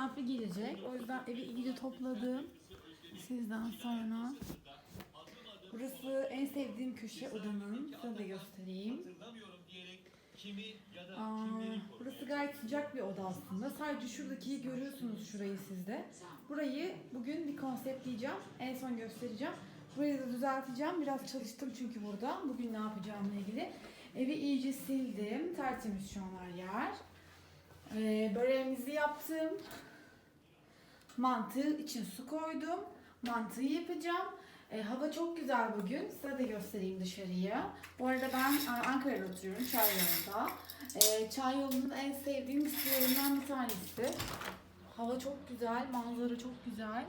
misafir gelecek. O yüzden evi iyice topladım. Sizden sonra. Burası en sevdiğim köşe odanın. Size de göstereyim. Aa, burası gayet sıcak bir oda aslında. Sadece şuradaki görüyorsunuz şurayı sizde. Burayı bugün bir konseptleyeceğim. En son göstereceğim. Burayı da düzelteceğim. Biraz çalıştım çünkü burada. Bugün ne yapacağımla ilgili. Evi iyice sildim. Tertemiz şu an her yer. Ee, böreğimizi yaptım. Mantığı için su koydum. Mantığı yapacağım. Ee, hava çok güzel bugün. Size de göstereyim dışarıyı. Bu arada ben e, Ankara'da oturuyorum. Çay yolunda. Ee, Çay yolunun en sevdiğim bisikletlerinden bir tanesi. Hava çok güzel. Manzara çok güzel.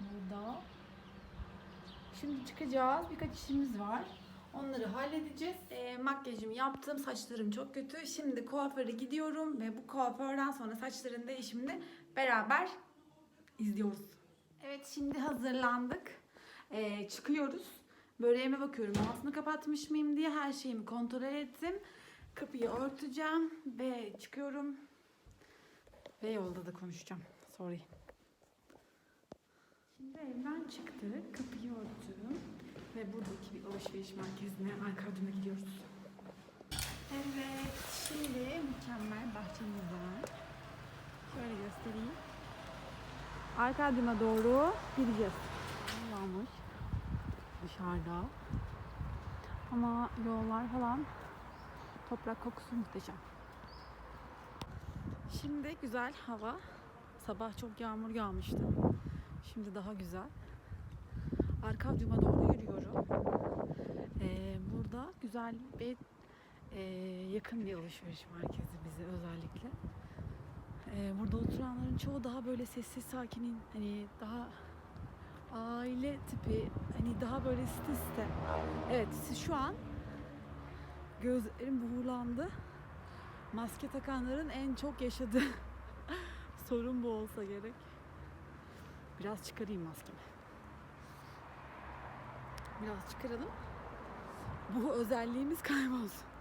Burada. Şimdi çıkacağız. Birkaç işimiz var. Onları halledeceğiz. Ee, makyajımı yaptım. Saçlarım çok kötü. Şimdi kuaföre gidiyorum ve bu kuaförden sonra saçların değişimini beraber izliyoruz. Evet şimdi hazırlandık. Ee, çıkıyoruz. Böreğime bakıyorum. Altını kapatmış mıyım diye her şeyimi kontrol ettim. Kapıyı örteceğim ve çıkıyorum. Ve yolda da konuşacağım. Sorry. Şimdi evden çıktık. Kapıyı örttüm. Ve buradaki bir alışveriş merkezine Ankara'da gidiyoruz. Evet, şimdi mükemmel bahçemiz var. Şöyle göstereyim. Arkadyuma doğru gideceğiz. Varmış dışarıda. Ama yollar falan toprak kokusu muhteşem. Şimdi güzel hava. Sabah çok yağmur yağmıştı. Şimdi daha güzel. Arkadyuma doğru yürüyorum. Ee, burada güzel bir e, yakın bir alışveriş merkezi bize özellikle. Ee, burada oturanların çoğu daha böyle sessiz sakin, hani daha aile tipi, hani daha böyle site. Evet, şu an gözlerim buğulandı. Maske takanların en çok yaşadığı sorun bu olsa gerek. Biraz çıkarayım maskemi. Biraz çıkaralım. Bu özelliğimiz kaybolsun.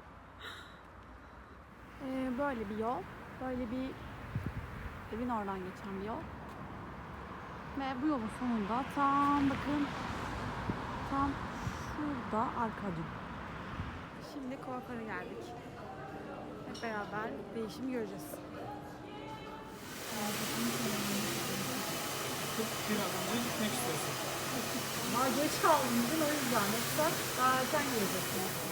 Ee, böyle bir yol. Böyle bir evin oradan geçen bir yol. Ve bu yolun sonunda tam bakın tam şurada arkadyum. Şimdi kuaföre geldik. Hep beraber değişim göreceğiz. Bir an gitmek istiyorsun. Ama geç kalmışsın o yüzden. Yoksa daha erken geleceksin.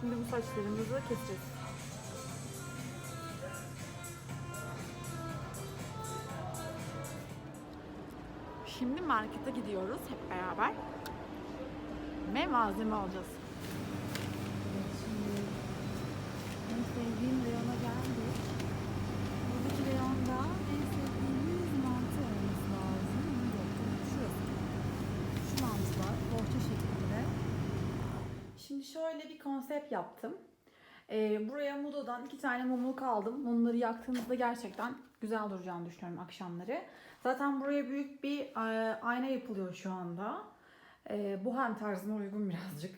Şimdi bu saçlarımızı keseceğiz. Şimdi markete gidiyoruz hep beraber. Ve malzeme alacağız. Şimdi en sevdiğim reyona geldik. Buradaki reyonda en sevdiğimiz mantı olması lazım. Yok, şurası. Şu mantılar, bohça şeklinde. Şimdi şöyle bir konsept yaptım. Ee, buraya Mudo'dan iki tane mumluk aldım. Mumları yaktığımızda gerçekten güzel duracağını düşünüyorum akşamları. Zaten buraya büyük bir e, ayna yapılıyor şu anda. E, bohem tarzına uygun birazcık.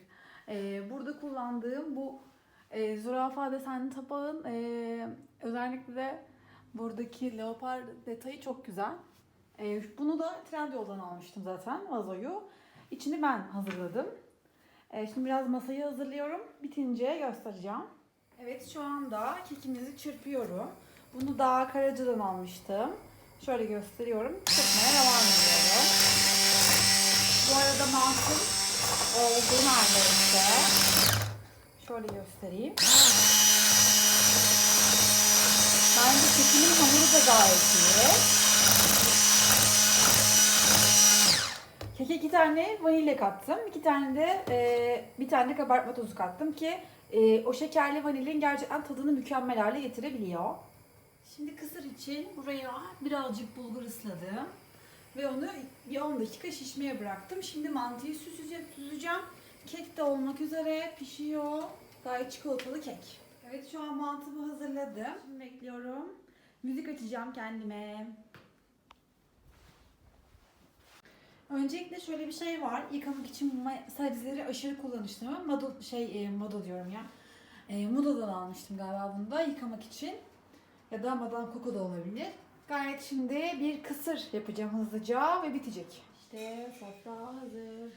E, burada kullandığım bu e, zürafa desenli tabağın e, özellikle buradaki leopar detayı çok güzel. E, bunu da Trendyol'dan almıştım zaten vazoyu. İçini ben hazırladım. E, şimdi biraz masayı hazırlıyorum. Bitince göstereceğim. Evet şu anda kekimizi çırpıyorum. Bunu daha Karaca'dan almıştım. Şöyle gösteriyorum. Çırpmaya devam ediyorum. Bu arada mantım oldu neredeyse. Şöyle göstereyim. Bence kekimin hamuru da gayet iyi. Keke iki tane vanilya kattım. iki tane de e, bir tane de kabartma tozu kattım ki e, o şekerli vanilin gerçekten tadını mükemmel hale getirebiliyor. Şimdi kısır için buraya birazcık bulgur ısladım. Ve onu bir 10 dakika şişmeye bıraktım. Şimdi mantıyı süzeceğim, süzeceğim. Kek de olmak üzere pişiyor. Gayet çikolatalı kek. Evet şu an mantımı hazırladım. Şimdi bekliyorum. Müzik açacağım kendime. Öncelikle şöyle bir şey var. Yıkamak için sabzeleri aşırı kullanışlı. Model şey e, model diyorum ya. E, Moda'dan almıştım galiba bunu da yıkamak için. Ya da Madame Coco da olabilir. Gayet şimdi bir kısır yapacağım hızlıca ve bitecek. İşte sofra hazır.